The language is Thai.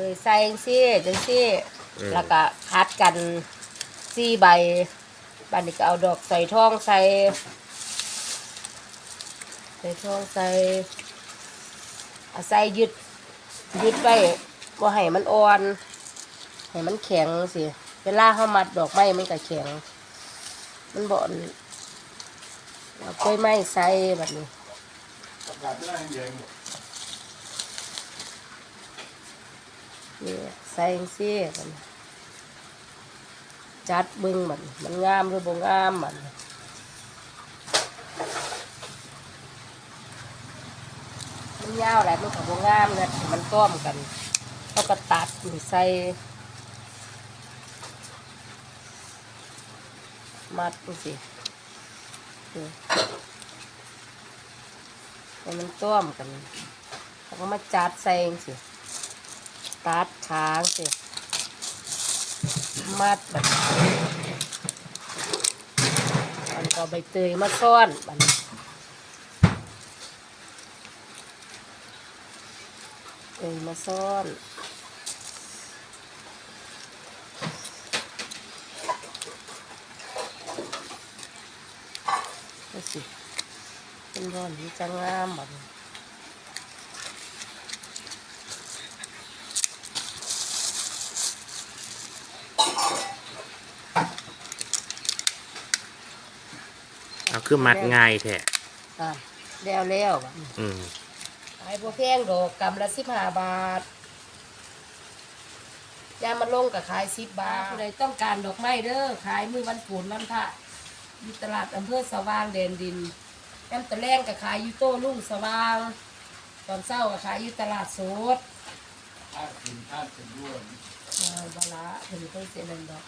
เคยใส่จังซี่จังซี่แล้วก็คัดกันสี่ใบบัดนี้ก็เอาดอกใส่ทองใส่ ใส่ทองใส่เอาใส่ยึดยึดไว้บ่ให้มันอ่อน ให้มันแข็งสิเวลาเขามัดดอกไม้มันก็แข็ง มันบ่อนเอากล้วยไม้ใส่แบบนี้ นี่ใส่จังซี่บันจัดบึงมันมันงามหรือบ่งามมันมันยาวแหละมันก็บ่งามนะมันต้อมกันเขาก็ตัดนี่ใส่มัดดูสินี่ให้มันต้อมกันแล้วก็มาจัดใส่จังสิ ตัดค้างสิมัดแบบมันก็ใบเตยมาซ่อนมันเตยมาซ่อนดูสิเป็นร้อนที่จะงามแบบนี้ เอาคือมัดง่ายแท้อะแล้วแล้วบัดนี้อืมขายบัวแพงดอกกำละสิบห้าบาทยามมันลงกับขายสิบบาทผู้ใดต้องการดอกไม้เด้อขายมือวันปูนวันพระอยู่ตลาดอำเภอสว่างแดนดินแอมตะแรงกับขายอยู่โต้รุ่งสว่าง ตอนเช้ากับขายอยู่ตลาดสดเออบาละถึงเพิ่งเสียนันดอก